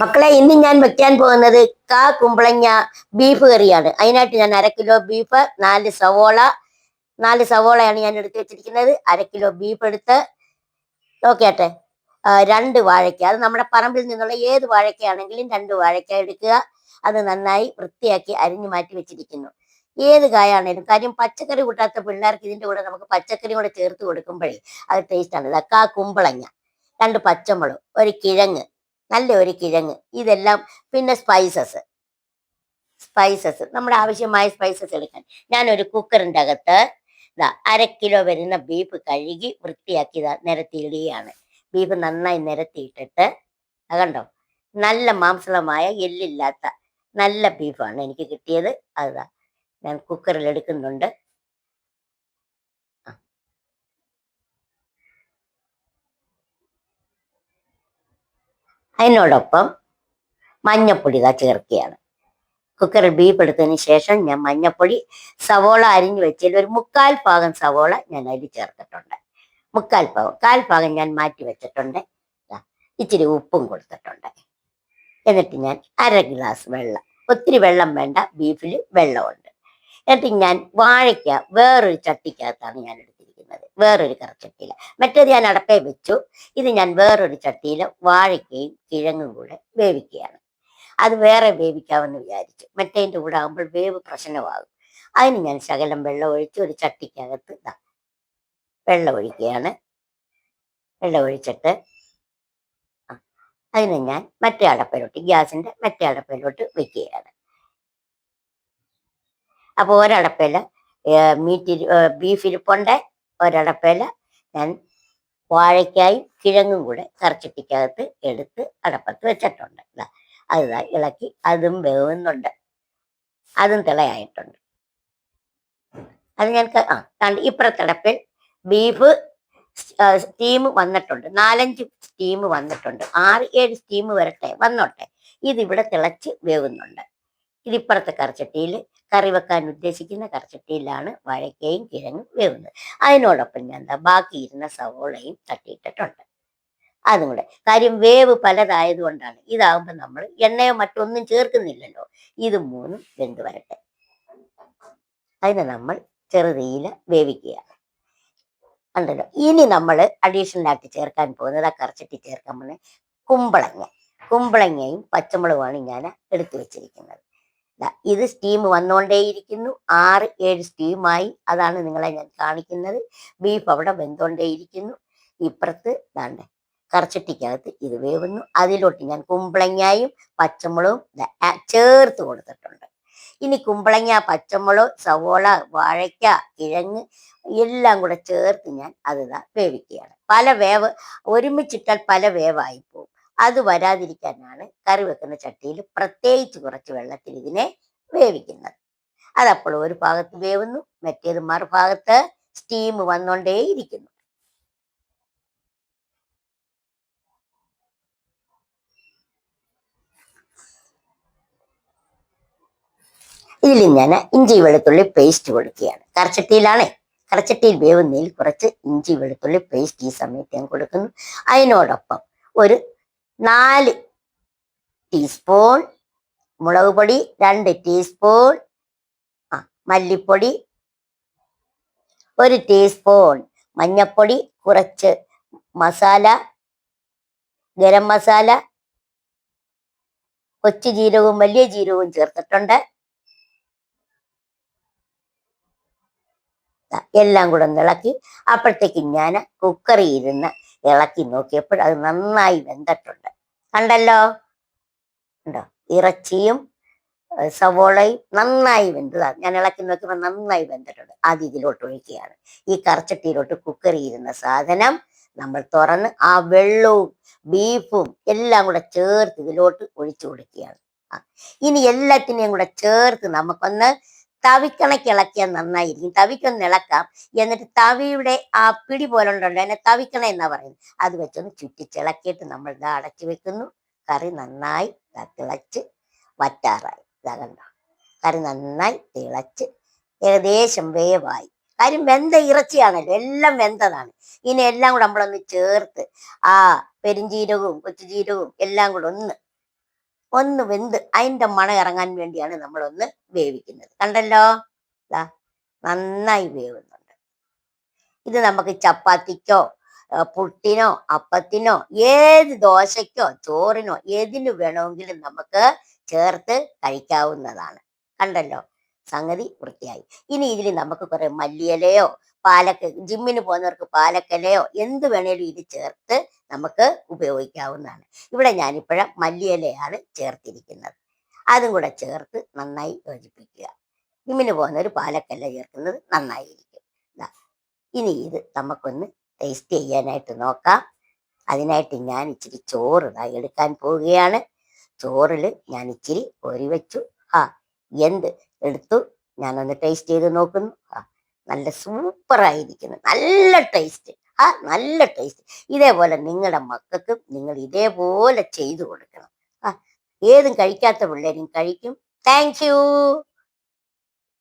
മക്കളെ ഇന്ന് ഞാൻ വെക്കാൻ പോകുന്നത് കാ കുമ്പളങ്ങ ബീഫ് കറിയാണ്. അതിനായിട്ട് ഞാൻ അര കിലോ ബീഫ് നാല് സവോള നാല് സവോളയാണ് ഞാൻ എടുത്ത് വെച്ചിരിക്കുന്നത്. അര കിലോ ബീഫ് എടുത്ത് നോക്കിയാട്ടെ. രണ്ട് വാഴയ്ക്ക. അത് നമ്മുടെ പറമ്പിൽ നിന്നുള്ള ഏത് വാഴയ്ക്കയാണെങ്കിലും രണ്ട് വാഴയ്ക്ക എടുക്കുക. അത് നന്നായി വൃത്തിയാക്കി അരിഞ്ഞു മാറ്റി വെച്ചിരിക്കുന്നു. ഏത് കായാണേലും കാര്യം പച്ചക്കറി കൂട്ടാത്ത പിള്ളേർക്ക് ഇതിന്റെ കൂടെ നമുക്ക് പച്ചക്കറി കൂടെ ചേർത്ത് കൊടുക്കുമ്പോഴേ അത് ടേസ്റ്റാണ് കാ കുമ്പളങ്ങ. രണ്ട് പച്ചമുളക് ഒരു കിഴങ്ങ് നല്ല ഒരു കിഴങ്ങ്. ഇതെല്ലാം പിന്നെ സ്പൈസസ് സ്പൈസസ് നമ്മുടെ ആവശ്യമായ സ്പൈസസ് എടുക്കാൻ. ഞാനൊരു കുക്കറിന്റെ അകത്ത് ഇതാ അര കിലോ വരുന്ന ബീഫ് കഴുകി വൃത്തിയാക്കി ഇതാ നിരത്തിയിടുകയാണ്. ബീഫ് നന്നായി നിരത്തിയിട്ടിട്ട് അത് കണ്ടോ? നല്ല മാംസളമായ എല്ലില്ലാത്ത നല്ല ബീഫാണ് എനിക്ക് കിട്ടിയത്. അതാ ഞാൻ കുക്കറിൽ എടുക്കുന്നുണ്ട്. അതിനോടൊപ്പം മഞ്ഞപ്പൊടി ഇതാ ചേർക്കുകയാണ് കുക്കറിൽ ബീഫ് എടുത്തതിന് ശേഷം ഞാൻ മഞ്ഞപ്പൊടി സവോള അരിഞ്ഞു വെച്ചതിൽ ഒരു മുക്കാൽ ഭാഗം സവോള ഞാൻ അതിൽ ചേർത്തിട്ടുണ്ട്. മുക്കാൽ ഭാഗം കാൽ ഭാഗം ഞാൻ മാറ്റി വെച്ചിട്ടുണ്ട്. ഇച്ചിരി ഉപ്പും കൊടുത്തിട്ടുണ്ട്. എന്നിട്ട് ഞാൻ അര ഗ്ലാസ് വെള്ളം ഒത്തിരി വെള്ളം വേണ്ട ബീഫിൽ വെള്ളമുണ്ട്. എന്നിട്ട് ഞാൻ വാഴയ്ക്ക വേറൊരു ചട്ടിക്കകത്താണ് ഞാൻ എടുത്തിരിക്കുന്നത് വേറൊരു കറച്ചട്ടിയിൽ മറ്റേത് ഞാൻ അടപ്പേ വെച്ചു. ഇത് ഞാൻ വേറൊരു ചട്ടിയിൽ വാഴയ്ക്കയും കിഴങ്ങും കൂടെ വേവിക്കുകയാണ്. അത് വേറെ വേവിക്കാമെന്ന് വിചാരിച്ചു. മറ്റേതിന്റെ കൂടെ ആകുമ്പോൾ വേവ് പ്രശ്നമാകും. അതിന് ഞാൻ ശകലം വെള്ളം ഒഴിച്ച് ഒരു ചട്ടിക്കകത്ത് ഇതാ വെള്ളം ഒഴിക്കുകയാണ്. വെള്ളം ഒഴിച്ചിട്ട് അതിനെ ഞാൻ മറ്റേ അടപ്പിലോട്ട് ഗ്യാസിന്റെ മറ്റേ അടപ്പിലോട്ട് വെക്കുകയാണ്. അപ്പോൾ ഒരടപ്പയില മീറ്റ് ബീഫ് ഇരിപ്പുണ്ട് ഒരടപ്പയില ഞാൻ വാഴയ്ക്കായും കിഴങ്ങും കൂടെ കറച്ചട്ടിക്കകത്ത് എടുത്ത് അടപ്പത്ത് വെച്ചിട്ടുണ്ട്. അത് ഇളക്കി അതും വേവുന്നുണ്ട്. അതും തിളയായിട്ടുണ്ട്. അത് ഞാൻ ആ കണ്ട് ഇപ്പുറത്തടപ്പിൽ ബീഫ് സ്റ്റീം വന്നിട്ടുണ്ട്. നാലഞ്ച് സ്റ്റീം വന്നിട്ടുണ്ട്. ആറ് ഏഴ് സ്റ്റീം വരട്ടെ വന്നോട്ടെ. ഇതിവിടെ തിളച്ച് വേവുന്നുണ്ട്. ഇതിപ്പുറത്തെ കറച്ചട്ടിയിൽ കറി വെക്കാൻ ഉദ്ദേശിക്കുന്ന കറച്ചട്ടിയിലാണ് വാഴയ്ക്കയും കിഴങ്ങും വേവുന്നത്. അതിനോടൊപ്പം ഞാൻ എന്താ ബാക്കി ഇരുന്ന സവോളയും തട്ടിയിട്ടിട്ടുണ്ട്. അതും കൂടെ. കാര്യം വേവ് പലതായതുകൊണ്ടാണ് ഇതാകുമ്പോൾ നമ്മൾ എണ്ണയോ മറ്റൊന്നും ചേർക്കുന്നില്ലല്ലോ. ഇത് മൂന്നും വെന്ത് വരട്ടെ. അതിനെ നമ്മൾ ചെറുതീല വേവിക്കുക. ഉണ്ടല്ലോ ഇനി നമ്മൾ അഡീഷണൽ ആയിട്ട് ചേർക്കാൻ പോകുന്നത് ആ കറച്ചട്ടി ചേർക്കാൻ പോകുന്നത് കുമ്പളങ്ങ. കുമ്പളങ്ങയും പച്ചമുളകുമാണ് ഞാൻ എടുത്തു വെച്ചിരിക്കുന്നത്. ഇത് സ്റ്റീം വന്നുകൊണ്ടേയിരിക്കുന്നു ആറ് ഏഴ് സ്റ്റീമായി അതാണ് നിങ്ങളെ ഞാൻ കാണിക്കുന്നത്. ബീഫ് അവിടെ വെന്തുകൊണ്ടേയിരിക്കുന്നു ഇപ്പുറത്ത് ഇതാണ്ട് കറച്ചട്ടിക്കകത്ത് ഇത് വേവുന്നു. അതിലോട്ട് ഞാൻ കുമ്പളങ്ങയും പച്ചമുളകും ചേർത്ത് കൊടുത്തിട്ടുണ്ട്. ഇനി കുമ്പളങ്ങ പച്ചമുളക് സവോള വാഴയ്ക്ക കിഴങ്ങ് എല്ലാം കൂടെ ചേർത്ത് ഞാൻ അത് വേവിക്കുകയാണ്. പല വേവ് ഒരുമിച്ചിട്ടാൽ പല വേവായി പോകും. അത് വരാതിരിക്കാനാണ് കറി വെക്കുന്ന ചട്ടിയിൽ പ്രത്യേകിച്ച് കുറച്ച് വെള്ളത്തിൽ ഇതിനെ വേവിക്കുന്നത്. അതപ്പോൾ ഒരു ഭാഗത്ത് വേവുന്നു മറ്റേത് മറുഭാഗത്ത് സ്റ്റീം വന്നുകൊണ്ടേയിരിക്കുന്നു ഇതിൽ ഞാൻ ഇഞ്ചി വെളുത്തുള്ളി പേസ്റ്റ് കൊടുക്കുകയാണ്. കറച്ചട്ടിയിലാണേ. കറച്ചട്ടിയിൽ വേവുന്നതിൽ കുറച്ച് ഇഞ്ചി വെളുത്തുള്ളി പേസ്റ്റ് ഈ സമയത്ത് ഞാൻ കൊടുക്കുന്നു. അതിനോടൊപ്പം ഒരു നാല് ടീസ്പൂൺ മുളക് പൊടി രണ്ട് ടീസ്പൂൺ ആ മല്ലിപ്പൊടി ഒരു ടീസ്പൂൺ മഞ്ഞൾപ്പൊടി കുറച്ച് മസാല ഗരം മസാല കൊച്ചു ജീരകവും വലിയ ജീരകവും ചേർത്തിട്ടുണ്ട്. എല്ലാം കൂടെ ഒന്ന് ഇളക്കി. അപ്പോഴത്തേക്ക് ഞാൻ കുക്കറിൽ ഇരുന്ന് ഇളക്കി നോക്കിയപ്പോൾ അത് നന്നായി വെന്തിട്ടുണ്ട്. കണ്ടല്ലോ? ഉണ്ടോ ഇറച്ചിയും സവോളയും നന്നായി വെന്തതാണ് ഞാൻ ഇളക്കി നോക്കിയപ്പോൾ നന്നായി വെന്തിട്ടുണ്ട്. അത് ഇതിലോട്ട് ഒഴിക്കുകയാണ്. ഈ കറച്ചട്ടിയിലോട്ട് കുക്കർ ചെയ്യുന്ന സാധനം നമ്മൾ തുറന്ന് ആ വെള്ളവും ബീഫും എല്ലാം കൂടെ ചേർത്ത് ഇതിലോട്ട് ഒഴിച്ചു കൊടുക്കുകയാണ്. ഇനി എല്ലാത്തിനെയും കൂടെ ചേർത്ത് നമുക്കൊന്ന് തവിക്കണക്ക് ഇളക്കിയാൽ നന്നായിരിക്കും. തവിക്കൊന്ന് ഇളക്കാം. എന്നിട്ട് തവിയുടെ ആ പിടി പോലെ ഉണ്ടല്ലോ അതിനെ തവിക്കണ എന്നാ പറയുന്നത്? അത് വെച്ചൊന്ന് ചുറ്റിച്ചിളക്കിയിട്ട് നമ്മൾ ഇതാ അടച്ചു വെക്കുന്നു. കറി നന്നായി തിളച്ച് വറ്റാറായി. ഇതാ കണ്ടോ? കറി നന്നായി തിളച്ച് ഏകദേശം വേവായി. കാര്യം വെന്ത ഇറച്ചിയാണല്ലോ എല്ലാം വെന്തതാണ്. ഇനി എല്ലാം കൂടെ നമ്മളൊന്ന് ചേർത്ത് ആ പെരിഞ്ചീരകവും കൊച്ചുജീരകവും എല്ലാം കൂടെ ഒന്ന് ഒന്ന് വെന്ത് അതിന്റെ മണം ഇറങ്ങാൻ വേണ്ടിയാണ് നമ്മളൊന്ന് വേവിക്കുന്നത്. കണ്ടല്ലോ? നന്നായി വേവുന്നുണ്ട്. ഇത് നമുക്ക് ചപ്പാത്തിക്കോ പുട്ടിനോ അപ്പത്തിനോ ഏത് ദോശയ്ക്കോ ചോറിനോ ഏതിനു വേണമെങ്കിലും നമുക്ക് ചേർത്ത് കഴിക്കാവുന്നതാണ്. കണ്ടല്ലോ? സംഗതി വൃത്തിയായി. ഇനി ഇതിൽ നമുക്ക് കുറെ മല്ലിയിലയോ പാലക്ക ജിമ്മിന് പോകുന്നവർക്ക് പാലക്കലയോ എന്ത് വേണേലും ഇത് ചേർത്ത് നമുക്ക് ഉപയോഗിക്കാവുന്നതാണ്. ഇവിടെ ഞാനിപ്പോഴും മല്ലിയിലയാണ് ചേർത്തിരിക്കുന്നത്. അതും കൂടെ ചേർത്ത് നന്നായി യോജിപ്പിക്കുക. ജിമ്മിന് പോകുന്നവർ പാലക്കല്ല ചേർക്കുന്നത് നന്നായിരിക്കും. ഇനി ഇത് നമുക്കൊന്ന് ടേസ്റ്റ് ചെയ്യാനായിട്ട് നോക്കാം. അതിനായിട്ട് ഞാൻ ഇച്ചിരി ചോറ് എടുക്കാൻ പോവുകയാണ്. ചോറിൽ ഞാൻ ഇച്ചിരി ഒരു വെച്ചു. ആ എന്ത് എടുത്തു. ഞാനൊന്ന് ടേസ്റ്റ് ചെയ്ത് നോക്കുന്നു. നല്ല സൂപ്പറായിരിക്കുന്നു നല്ല ടേസ്റ്റ് ആ നല്ല ടേസ്റ്റ് ഇതേപോലെ നിങ്ങളുടെ മക്കൾക്കും നിങ്ങൾ ഇതേപോലെ ചെയ്തു കൊടുക്കണം. ആ ഏതും കഴിക്കാത്ത പിള്ളേരും കഴിക്കും. താങ്ക്